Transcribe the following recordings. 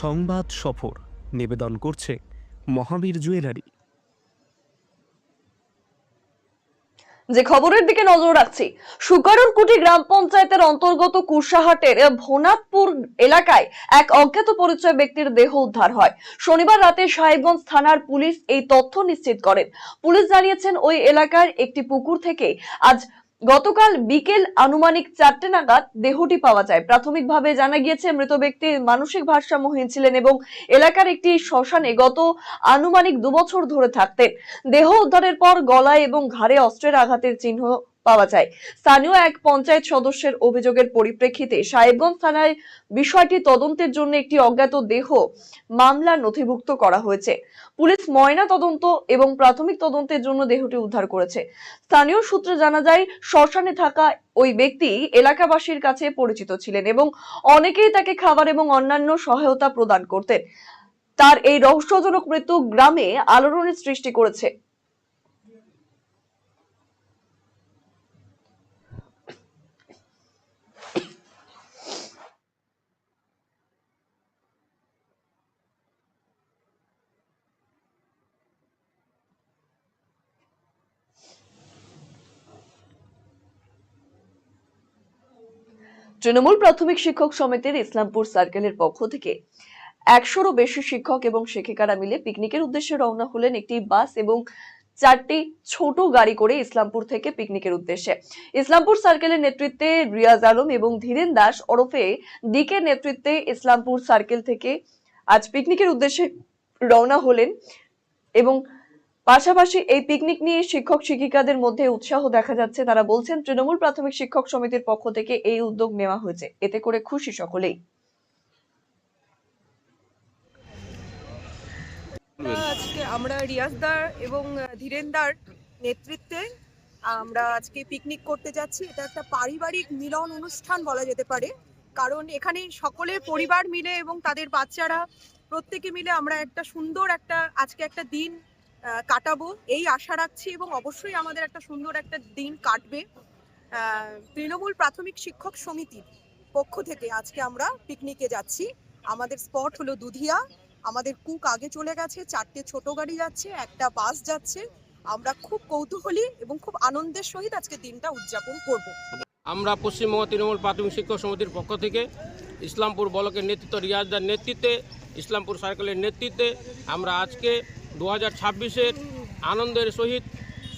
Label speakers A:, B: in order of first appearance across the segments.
A: সংবাদ সফর। নিবেদন করছে মহাবীর জুয়েলারি।
B: যে খবরের দিকে নজর রাখছি সুকারুরকুটি গ্রাম পঞ্চায়েতের অন্তর্গত কুরসাহাটের ভোনাথপুর এলাকায় এক অজ্ঞাত পরিচয় ব্যক্তির দেহ উদ্ধার হয়। শনিবার রাতে সাহেবগঞ্জ থানার পুলিশ এই তথ্য নিশ্চিত করেন। পুলিশ জানিয়েছেন, ওই এলাকার একটি পুকুর থেকে আজ গতকাল বিকেল আনুমানিক চারটে নাগাদ দেহটি পাওয়া যায়। প্রাথমিকভাবে জানা গিয়েছে, মৃত ব্যক্তি মানসিক ভারসাম্যহীন ছিলেন এবং এলাকার একটি শ্মশানে গত আনুমানিক দুবছর ধরে থাকতেন। দেহ উদ্ধারের পর গলায় এবং ঘাড়ে অস্ত্রের আঘাতের চিহ্ন পাওয়া যায়। স্থানীয় এক পঞ্চায়েত সদস্যের অভিযোগের পরিপ্রেক্ষিতে সাহেবগঞ্জ থানায় বিষয়টি তদন্তের জন্য একটি অজ্ঞাত দেহ মামলা নথিভুক্ত করা হয়েছে। পুলিশ ময়না তদন্ত এবং প্রাথমিক তদন্তের জন্য দেহটি উদ্ধার করেছে। স্থানীয় সূত্রে জানা যায়, শ্মশানে থাকা ওই ব্যক্তি এলাকাবাসীর কাছে পরিচিত ছিলেন এবং অনেকেই তাকে খাবার এবং অন্যান্য সহায়তা প্রদান করতেন। তার এই রহস্যজনক মৃত্যু গ্রামে আলোড়নের সৃষ্টি করেছে। তৃণমূল প্রাথমিক শিক্ষক সমিতির ইসলামপুর সার্কেলের পক্ষ থেকে একশোরও বেশি শিক্ষক এবং শিক্ষিকারা মিলে পিকনিকের উদ্দেশ্যে রওনা হলেন একটি বাস এবং চারটি ছোট গাড়ি করে ইসলামপুর থেকে পিকনিকের উদ্দেশ্যে। ইসলামপুর সার্কেলের নেতৃত্বে রিয়াজ আলম এবং ধীরেন দাস ওরফে ডিকের নেতৃত্বে ইসলামপুর সার্কেল থেকে আজ পিকনিকের উদ্দেশ্যে রওনা হলেন এবং পাশাপাশি এই পিকনিক নিয়ে শিক্ষক শিক্ষিকাদের মধ্যে উৎসাহ দেখা যাচ্ছে। তারা বলছেন, তৃণমূল প্রাথমিক শিক্ষক সমিতির পক্ষ থেকে এই উদ্যোগ নেওয়া হয়েছে। এতে করে খুশি সকলেই।
C: আজকে আমরা রিয়াজদার এবং ধীরেন্দার নেতৃত্বে আমরা আজকে পিকনিক করতে যাচ্ছি। এটা একটা পারিবারিক মিলন অনুষ্ঠান বলা যেতে পারে। কারণ এখানে সকলের পরিবার মিলে এবং তাদের বাচ্চারা প্রত্যেকে মিলে আমরা একটা সুন্দর একটা, আজকে একটা দিন কাটাবো। এই আশা রাখছি এবং অবশ্যই আমাদের একটা সুন্দর একটা দিন কাটবে। তৃণমূল প্রাথমিক শিক্ষক সমিতির পক্ষ থেকে আজকে আমরা পিকনিকে যাচ্ছি। আমাদের স্পট হলো দুধিয়া। আমাদের কুক আগে চলে গেছে, চারটে ছোট গাড়ি যাচ্ছে, একটা বাস যাচ্ছে। আমরা খুব কৌতূহলী এবং খুব আনন্দের সহিত আজকে দিনটা উদযাপন করব।
D: আমরা পশ্চিমবঙ্গ তৃণমূল প্রাথমিক শিক্ষক সমিতির পক্ষ থেকে ইসলামপুর ব্লকের নেতৃত্ব রিয়াজদার নেতৃত্বে, ইসলামপুর সার্কেলের নেতৃত্বে আমরা আজকে দু হাজার ছাব্বিশের আনন্দের সহিত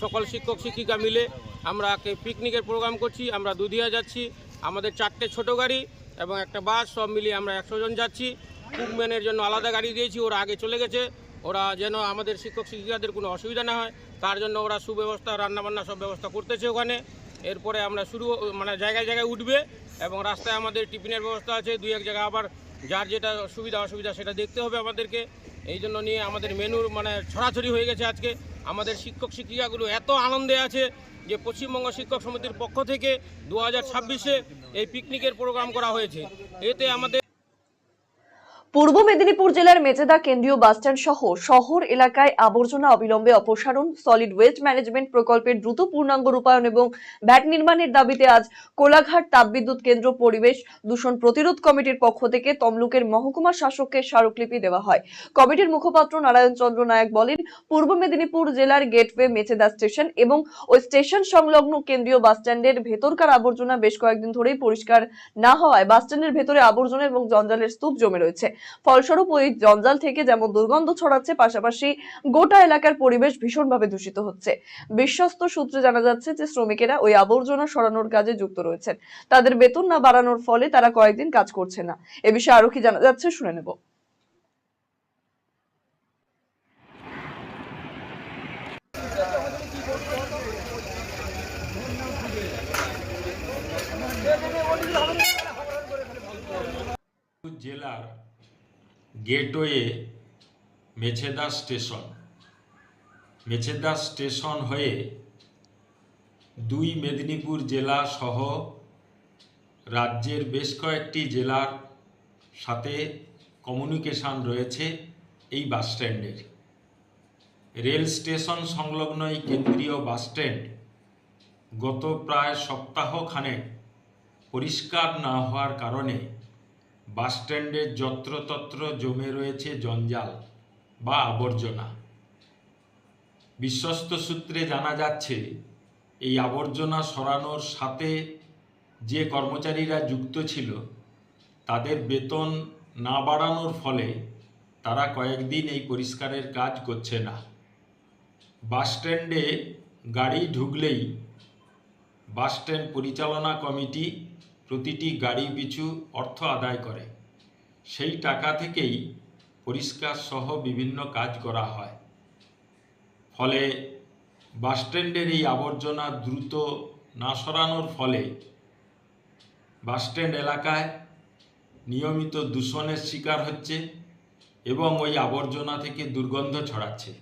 D: সকল শিক্ষক শিক্ষিকা মিলে আমরা পিকনিকের প্রোগ্রাম করছি, আমরা দুধিয়া যাচ্ছি, আমাদের চারটে ছোট গাড়ি এবং একটা বাস, সব মিলিয়ে আমরা একশো জন যাচ্ছি। কুকম্যানের জন্য আলাদা গাড়ি দিয়েছি, ওরা আগে চলে গেছে, ওরা যেন আমাদের শিক্ষক শিক্ষিকাদের কোনো অসুবিধা না হয়, তার জন্য ওরা সুব্যবস্থা, রান্নাবান্না সব ব্যবস্থা করতেছে ওখানে। এরপরে আমরা শুরু মানে জায়গায় জায়গায় উঠবে এবং রাস্তায় আমাদের টিফিনের ব্যবস্থা আছে, দুই এক জায়গায় আবার যার যেটা সুবিধা অসুবিধা সেটা দেখতে হবে আমাদেরকে। এই জন্য নিয়ে আমাদের মেনুর মানে ছড়াছড়ি হয়ে গেছে আজকে। আমাদের শিক্ষক শিক্ষিকাগুলো এত আনন্দে আছে যে পশ্চিমবঙ্গ শিক্ষক সমিতির পক্ষ থেকে দু হাজার ছাব্বিশে এই পিকনিকের প্রোগ্রাম করা হয়েছে। এতে আমাদের
B: পূর্ব মেদিনীপুর জেলার মেচেদা কেন্দ্রীয় বাসস্ট্যান্ড সহ শহর এলাকায় আবর্জনা অবিলম্বে অপসারণ সলিড ওয়েস্ট ম্যানেজমেন্ট প্রকল্পের দ্রুত পূর্ণাঙ্গ রূপায়ণ এবং ভ্যাট নির্মাণের দাবিতে আজ কোলাঘাট তাপবিদ্যুৎ কেন্দ্র পরিবেশ দূষণ প্রতিরোধ কমিটির পক্ষ থেকে তমলুকের মহকুমা শাসককে স্মারকলিপি দেওয়া হয়। কমিটির মুখপাত্র নারায়ণ চন্দ্র নায়ক বলেন, পূর্ব মেদিনীপুর জেলার গেটওয়ে মেচেদা স্টেশন এবং ওই স্টেশন সংলগ্ন কেন্দ্রীয় বাসস্ট্যান্ডের ভেতরকার আবর্জনা বেশ কয়েকদিন ধরেই পরিষ্কার না হওয়ায় বাসস্ট্যান্ডের ভেতরে আবর্জনা এবং জঞ্জালের স্তূপ জমে রয়েছে। ফলস্বরূপ ওই জঞ্জাল থেকে যেমন দুর্গন্ধ ছড়াচ্ছে, পাশাপাশি গোটা এলাকার পরিবেশ ভীষণভাবে দূষিত হচ্ছে। বিশ্বস্ত সূত্রে জানা যাচ্ছে যে শ্রমিকেরা ওই আবর্জনা সরানোর কাজে যুক্ত রয়েছেন। তাদের বেতন না বাড়ানোর ফলে তারা কয়েকদিন কাজ করছে না। এ বিষয়ে আরও কি জানা যাচ্ছে শুনে নেব।
E: জেলার gateway Mechheda station. Mechheda station হয়ে দুই মেদিনীপুর জেলা সহ রাজ্যের বেশ কয়েকটি জেলার সাথে কমিউনিকেশন রয়েছে এই বাস স্ট্যান্ডের। রেল স্টেশন সংলগ্ন এই কেন্দ্রীয় বাস স্ট্যান্ড গত প্রায় সপ্তাহখানেক পরিষ্কার না হওয়ার কারণে বাসস্ট্যান্ডের যত্রতত্র জমে রয়েছে জঞ্জাল বা আবর্জনা। বিশ্বস্ত সূত্রে জানা যাচ্ছে, এই আবর্জনা সরানোর সাথে যে কর্মচারীরা যুক্ত ছিল, তাদের বেতন না বাড়ানোর ফলে তারা কয়েকদিন এই পরিষ্কারের কাজ করছে না। বাসস্ট্যান্ডে গাড়ি ঢুকলেই বাসস্ট্যান্ড পরিচালনা কমিটি প্রতিটি গাড়ি পিছু অর্থ আদায় করে। সেই টাকা থেকেই পরিষ্কার সহ বিভিন্ন কাজ করা হয়। ফলে বাসস্ট্যান্ডের এই আবর্জনা দ্রুত না সরানোর ফলে বাসস্ট্যান্ড এলাকায় নিয়মিত দূষণের শিকার হচ্ছে এবং ওই আবর্জনা থেকে দুর্গন্ধ ছড়াচ্ছে।